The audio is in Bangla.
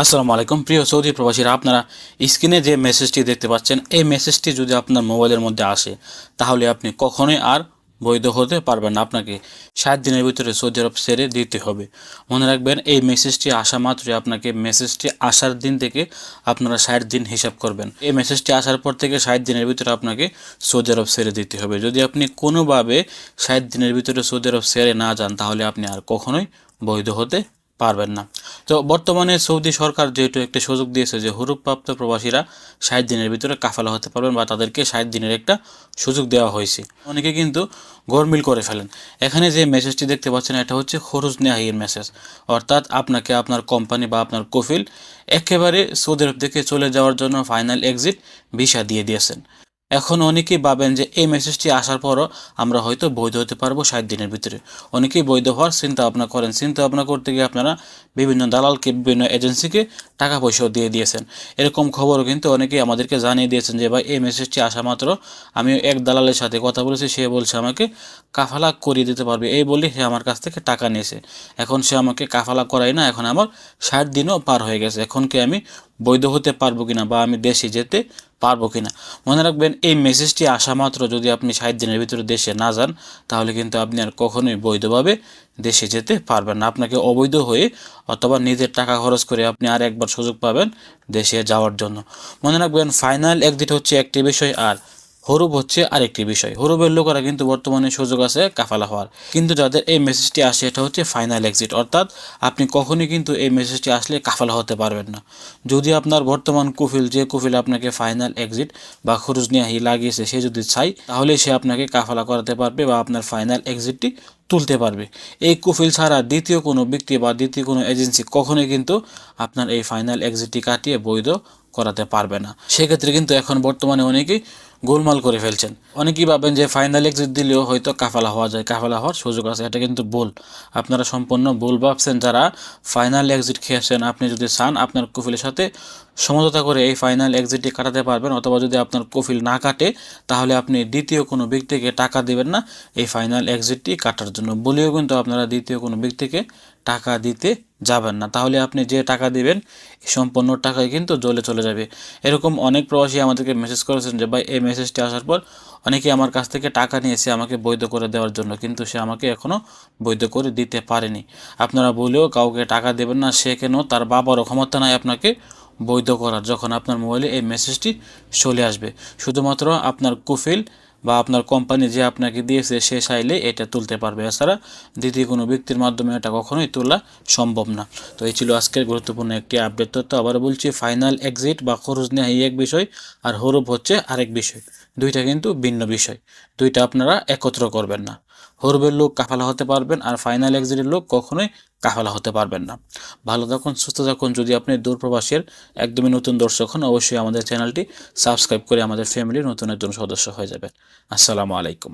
আসসালামু আলাইকুম। প্রিয় সৌদি প্রবাসীরা, আপনারা স্ক্রিনে যে মেসেজটি দেখতে পাচ্ছেন, এই মেসেজটি যদি আপনার মোবাইলের মধ্যে আসে, তাহলে আপনি কখনোই আর বৈধ হতে পারবেন না। আপনাকে ষাট দিনের ভিতরে সৌদি আরব ছেড়ে দিতে হবে। মনে রাখবেন, এই মেসেজটি আসা মাত্রই আপনাকে মেসেজটি আসার দিন থেকে আপনারা ষাট দিন হিসাব করবেন। এই মেসেজটি আসার পর থেকে ষাট দিনের ভিতরে আপনাকে সৌদি আরব ছেড়ে দিতে হবে। যদি আপনি কোনোভাবে ষাট দিনের ভিতরে সৌদি আরব ছেড়ে না যান, তাহলে আপনি আর কখনোই বৈধ হতে পারবেন না। তো বর্তমানে সৌদি সরকার যেহেতু একটা সুযোগ দিয়েছে যে হরুপ্রাপ্ত প্রবাসীরা ষাট দিনের ভিতরে কাফালা হতে পারবেন বা তাদেরকে ষাট দিনের একটা সুযোগ দেওয়া হয়েছে। অনেকে কিন্তু গরমিল করে ফেলেন। এখানে যে মেসেজটি দেখতে পাচ্ছেন, এটা হচ্ছে খরচ নেহাইয়ের মেসেজ অর্থাৎ আপনাকে আপনার কোম্পানি বা আপনার কফিল একেবারে সৌদি আরব থেকে চলে যাওয়ার জন্য ফাইনাল এক্সিট ভিসা দিয়ে দিয়েছেন। এখন অনেকেই ভাবেন যে এই মেসেজটি আসার পরও আমরা হয়তো বৈধ হতে পারব ষাট দিনের ভিতরে। অনেকেই বৈধ হওয়ার চিন্তা ভাবনা করেন। চিন্তা ভাবনা করতে গিয়ে আপনারা বিভিন্ন দালালকে, বিভিন্ন এজেন্সিকে টাকা পয়সাও দিয়ে দিয়েছেন। এরকম খবরও কিন্তু অনেকেই আমাদেরকে জানিয়ে দিয়েছেন যে, ভাই, এই মেসেজটি আসা মাত্র। আমি এক দালালের সাথে কথা বলেছি। সে বলছে আমাকে, কাফালা করিয়ে দিতে পারবে। এই বলে সে আমার কাছ থেকে টাকা নিয়েছে। এখন সে আমাকে কাফালা করাই না, এখন আমার ষাট দিনও পার হয়ে গেছে। এখন কি আমি বৈধ হতে পারব কিনা বা আমি দেশে যেতে পারব কিনা? মনে রাখবেন, এই মেসেজটি আসা মাত্র যদি আপনি ষাট দিনের ভিতরে দেশে না যান, তাহলে কিন্তু আপনি আর কখনোই বৈধভাবে দেশে যেতে পারবেন না। আপনাকে অবৈধ হয়ে অথবা নিজের টাকা খরচ করে আপনি আর একবার সুযোগ পাবেন দেশে যাওয়ার জন্য। মনে রাখবেন ফাইনাল এক্সিট হচ্ছে একটি বিষয় আর হরুপ হচ্ছে আরেকটি বিষয়। হরুপের লোকেরা কিন্তু বর্তমানে সুযোগ আছে কাফালা হওয়ার। কিন্তু যাদের এই মেসেজটি আসে, এটা হচ্ছে ফাইনাল এক্সিট অর্থাৎ আপনি কখনই কিন্তু এই মেসেজটি আসলে কাফালা হতে পারবেন না। যদি আপনার বর্তমান কুফিল, যে কুফিল আপনাকে ফাইনাল এক্সিট বা খরচ নিয়ে লাগিয়েছে, সে যদি চাই তাহলে সে আপনাকে কাফালা করাতে পারবে বা আপনার ফাইনাল এক্সিটটি তুলতে পারবে। এই কুফিল ছাড়া দ্বিতীয় কোনো ব্যক্তি বা দ্বিতীয় কোনো এজেন্সি কখনোই কিন্তু আপনার এই ফাইনাল এক্সিটটি কাটিয়ে বৈধ করাতে পারবে না। সেক্ষেত্রে কিন্তু এখন বর্তমানে অনেকেই গোলমাল করে ফেলছেন। অনেকেই ভাবেন যে ফাইনাল এক্সিট দিলেও হয়তো কাফালা হওয়া যায়, কাফালা হওয়ার সুযোগ আছে, এটা কিন্তু ভুল। আপনারা সম্পূর্ণ ভুল ভাবছেন যারা ফাইনাল এক্সিট খেয়েছেন, আপনি যদি চান আপনার কুফিলের সাথে সমঝোতা করে এই ফাইনাল এক্সিটটি কাটাতে পারবেন অথবা যদি আপনার কফিল না কাটে, তাহলে আপনি দ্বিতীয় কোনো ব্যক্তিকে টাকা দেবেন না এই ফাইনাল এক্সিটটি কাটার জন্য। বলেও কিন্তু আপনারা দ্বিতীয় কোনো ব্যক্তিকে টাকা দিতে যাবেন না। তাহলে আপনি যে টাকা দিবেন সম্পূর্ণ টাকাই কিন্তু জলে চলে যাবে। এরকম অনেক প্রবাসী আমাদেরকে মেসেজ করেছেন যে, ভাই, এই মেসেজটি আসার পর অনেকে আমার কাছ থেকে টাকা নিয়েছে আমাকে বৈধ করে দেওয়ার জন্য, কিন্তু সে আমাকে এখনও বৈধ করে দিতে পারেনি। আপনারা বলেও কাউকে টাকা দেবেন না, সে কেন? তার বাবারও ক্ষমতা নাই আপনাকে বৈধ করার যখন আপনার মোবাইলে এই মেসেজটি চলে আসবে। শুধুমাত্র আপনার কুফিল বা আপনার কোম্পানি যে আপনাকে দিয়েছে, সে চাইলে এটা তুলতে পারবে। এছাড়া দ্বিতীয় কোনো ব্যক্তির মাধ্যমে এটা কখনোই তোলা সম্ভব না। তো এই ছিল আজকের গুরুত্বপূর্ণ একটি আপডেট তথ্য। আবার বলছি ফাইনাল এক্সিট বা খরচ নেওয়া এই এক বিষয়, আর হরুপ হচ্ছে আরেক বিষয়। দুইটা কিন্তু ভিন্ন বিষয়। দুইটা আপনারা একত্র করবেন না। হরবের লোক কাফালা হতে পারবেন আর ফাইনাল এক্সিটের লোক কখনোই কাফালা হতে পারবেন না। ভালো থাকুন, সুস্থ থাকুন। যদি আপনি দূরপ্রবাসের একদমই নতুন দর্শক হন, অবশ্যই আমাদের চ্যানেলটি সাবস্ক্রাইব করে আমাদের ফ্যামিলির নতুন একজন সদস্য হয়ে যাবেন। আসসালামু আলাইকুম।